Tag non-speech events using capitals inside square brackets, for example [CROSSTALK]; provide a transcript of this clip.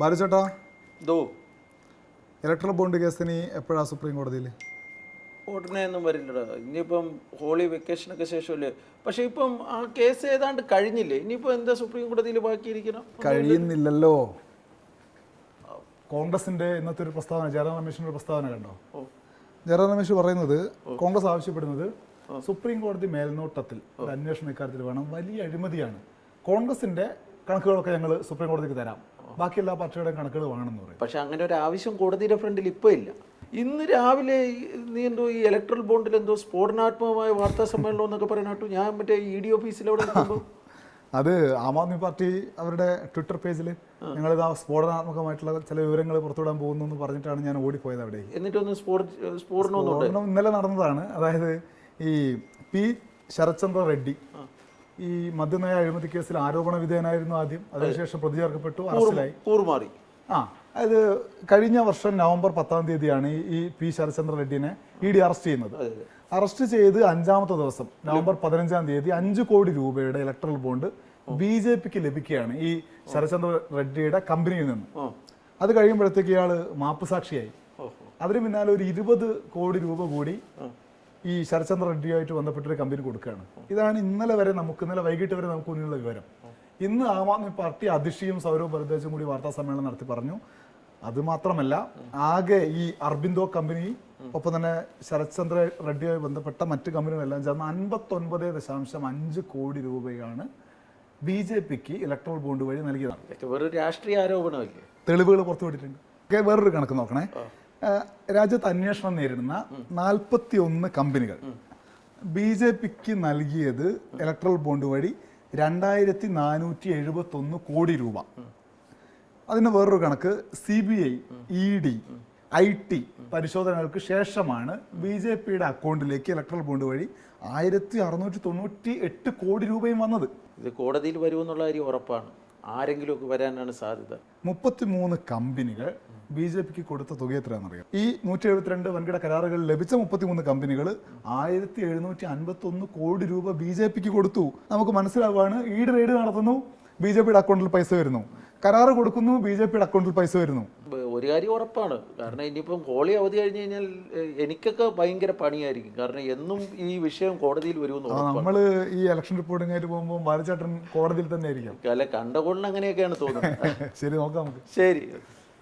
ബാലുചേട്ടാ? ദോ. Electoral bond കേസിന് എപ്പോഴാ supreme കോടതിയിൽ ഉടനെ ഒന്നും വരില്ലടാ. ഇനിയിപ്പം ഹോളി വെക്കേഷനൊക്കെ ശേഷമല്ലേ? പക്ഷെ ഇപ്പം ആ കേസ് ഏതാണ്ട് കഴിഞ്ഞില്ലേ? ഇനിയിപ്പോൾ എന്താ സുപ്രീം കോടതിയിൽ ബാക്കിയിരിക്കണം? കഴിയുന്നില്ലല്ലോ. കോൺഗ്രസിന്റെ ഇന്നത്തെ ഒരു പ്രസ്താവന ജയറാം രമേശിന്റെ ഒരു പ്രസ്താവന കണ്ടോ? ജനറൽ ജയറാം രമേശ് പറയുന്നത് കോൺഗ്രസ് ആവശ്യപ്പെടുന്നത് സുപ്രീം കോടതി മേൽനോട്ടത്തിൽ അന്വേഷണം ഇക്കാര്യത്തിൽ വേണം. വലിയ അഴിമതിയാണ്. കോൺഗ്രസിന്റെ കണക്കുകളൊക്കെ ഞങ്ങൾ സുപ്രീം കോടതിക്ക് തരാം. ബാക്കി എല്ലാ പാർട്ടികളുടെയും കണക്കുകൾ വേണമെന്ന് പറയും. പക്ഷെ അങ്ങനെ ഒരു ആവശ്യം കോടതിയുടെ ഫ്രണ്ടിൽ ഇപ്പോൾ ഇല്ല. ഇന്ന് രാവിലെ നീ എന്തോ ഈ ഇലക്ട്രൽ ബോണ്ടിൽ എന്തോ സ്ഫോടനാത്മകമായ വാർത്താ സമ്മേളനം എന്നൊക്കെ പറയാനാട്ടു ഞാൻ മറ്റേ ഇ ഡി ഓഫീസിലവിടെ അവിടെ [LAUGHS] അത് ആം ആദ്മി പാർട്ടി അവരുടെ ട്വിറ്റർ പേജിൽ ഞങ്ങളിത് ആ സ്ഫോടനാത്മകമായിട്ടുള്ള ചില വിവരങ്ങൾ പുറത്തുവിടാൻ പോകുന്നു എന്ന് പറഞ്ഞിട്ടാണ് ഞാൻ ഓടിപ്പോയത് അവിടെ എന്നിട്ടൊന്ന് സ്ഫോടനം ഇന്നലെ നടന്നതാണ്. അതായത് ഈ പി ശരത്ചന്ദ്ര റെഡ്ഡി ഈ മദ്യനയ അഴിമതി കേസിൽ ആരോപണ വിധേയനായിരുന്നു ആദ്യം. അതിനുശേഷം പ്രതി ചേർക്കപ്പെട്ടു അറസ്റ്റിലായി. കൂറുമാറി. ആ അത് കഴിഞ്ഞ വർഷം നവംബർ പത്താം തീയതിയാണ് ഈ- പി ശരത്ചന്ദ്ര റെഡ്ഡിനെ ഇ ഡി അറസ്റ്റ് ചെയ്യുന്നത്. അറസ്റ്റ് ചെയ്ത് അഞ്ചാമത്തെ ദിവസം നവംബർ പതിനഞ്ചാം തീയതി അഞ്ച് കോടി രൂപയുടെ ഇലക്ട്രൽ ബോണ്ട് ബി ജെ പിക്ക് ലഭിക്കുകയാണ് ഈ ശരത്ചന്ദ്ര റെഡ്ഡിയുടെ കമ്പനിയിൽ നിന്ന്. അത് കഴിയുമ്പോഴത്തേക്ക് ഇയാൾ മാപ്പ് സാക്ഷിയായി അതിന് പിന്നാലെ ഒരു ഇരുപത് കോടി രൂപ കൂടി ഈ ശരത്ചന്ദ്ര റെഡ്ഡിയുമായിട്ട് ബന്ധപ്പെട്ടൊരു കമ്പനി കൊടുക്കുകയാണ്. ഇതാണ് ഇന്നലെ വരെ നമുക്ക് ഇന്നലെ വൈകിട്ട് വരെ നമുക്ക് മുന്നിലുള്ള വിവരം. ഇന്ന് ആം ആദ്മി പാർട്ടി അതിഷിയും സൗരവ് ഭരദ്വാജും കൂടി വാർത്താ സമ്മേളനം നടത്തി പറഞ്ഞു. അത് മാത്രമല്ല ആകെ ഈ അർബിന്ദോ കമ്പനി ഒപ്പം തന്നെ ശരത്ചന്ദ്ര റെഡ്ഡിയുമായി ബന്ധപ്പെട്ട മറ്റ് കമ്പനികളെല്ലാം ചേർന്ന് അൻപത്തൊൻപത് ദശാംശം അഞ്ച് കോടി രൂപയാണ് ബി ജെ പിക്ക് ഇലക്ട്രൽ ബോണ്ട് വഴി നൽകിയതാണ് വേറൊരു വെറും രാഷ്ട്രീയ ആരോപണമല്ലേ? തെളിവുകൾ പുറത്തുവിട്ടിട്ടുണ്ട്. വേറൊരു കണക്ക് നോക്കണേ. രാജ്യത്ത് അന്വേഷണം നേരിടുന്ന നാൽപ്പത്തി ഒന്ന് കമ്പനികൾ. ബി ജെ പിക്ക് നൽകിയത് ഇലക്ട്രൽ ബോണ്ട് വഴി രണ്ടായിരത്തി നാനൂറ്റി എഴുപത്തി ഒന്ന് കോടി രൂപ. അതിന് വേറൊരു കണക്ക് C B I E D I T പരിശോധനകൾക്ക് ശേഷമാണ് ബി ജെ പിയുടെ അക്കൗണ്ടിലേക്ക് ഇലക്ട്രൽ ബോണ്ട് വഴി ആയിരത്തി അറുന്നൂറ്റി തൊണ്ണൂറ്റി എട്ട് കോടി രൂപയും വന്നത്. ഇത് കോടതിയിൽ വരുമെന്നുള്ള കാര്യം ഉറപ്പാണ്. ആരെങ്കിലുമൊക്കെ വരാനാണ് സാധ്യത. മുപ്പത്തിമൂന്ന് കമ്പനികൾ ബി ജെ പിക്ക് കൊടുത്ത തുക എത്രയാണെന്നറിയാം? ഈ നൂറ്റി എഴുപത്തിരണ്ട് വൻകിട കരാറുകൾ ലഭിച്ച മുപ്പത്തിമൂന്ന് കമ്പനികൾ ആയിരത്തി എഴുന്നൂറ്റി അൻപത്തി ഒന്ന് കോടി രൂപ ബി ജെ പിക്ക് കൊടുത്തു. നമുക്ക് മനസ്സിലാവുകയാണ് ഈട് റെയ്ഡ് നടത്തുന്നു ബി ജെ പിയുടെ അക്കൗണ്ടിൽ പൈസ വരുന്നു. കരാറ് കൊടുക്കുന്നു ബി ജെ പിയുടെ അക്കൗണ്ടിൽ പൈസ വരുന്നു. ഒരു കാര്യം ഉറപ്പാണ്. കാരണം ഇനിയിപ്പം കോളി അവധി കഴിഞ്ഞ് കഴിഞ്ഞാൽ എനിക്കൊക്കെ ഭയങ്കര പണിയായിരിക്കും. കാരണം എന്നും ഈ വിഷയം കോടതിയിൽ വരുമെന്ന് നമ്മൾ ഈ ഇലക്ഷൻ റിപ്പോർട്ടിംഗ് ആയിട്ട് പോകുമ്പോൾ ബാലചേട്ടൻ കോടതിയിൽ തന്നെ ആയിരിക്കും അല്ല കണ്ട കൊള്ളിന് അങ്ങനെയൊക്കെയാണ് തോന്നുന്നത്. [LAUGHS] ശരി നോക്കാം നമുക്ക്. ശരി.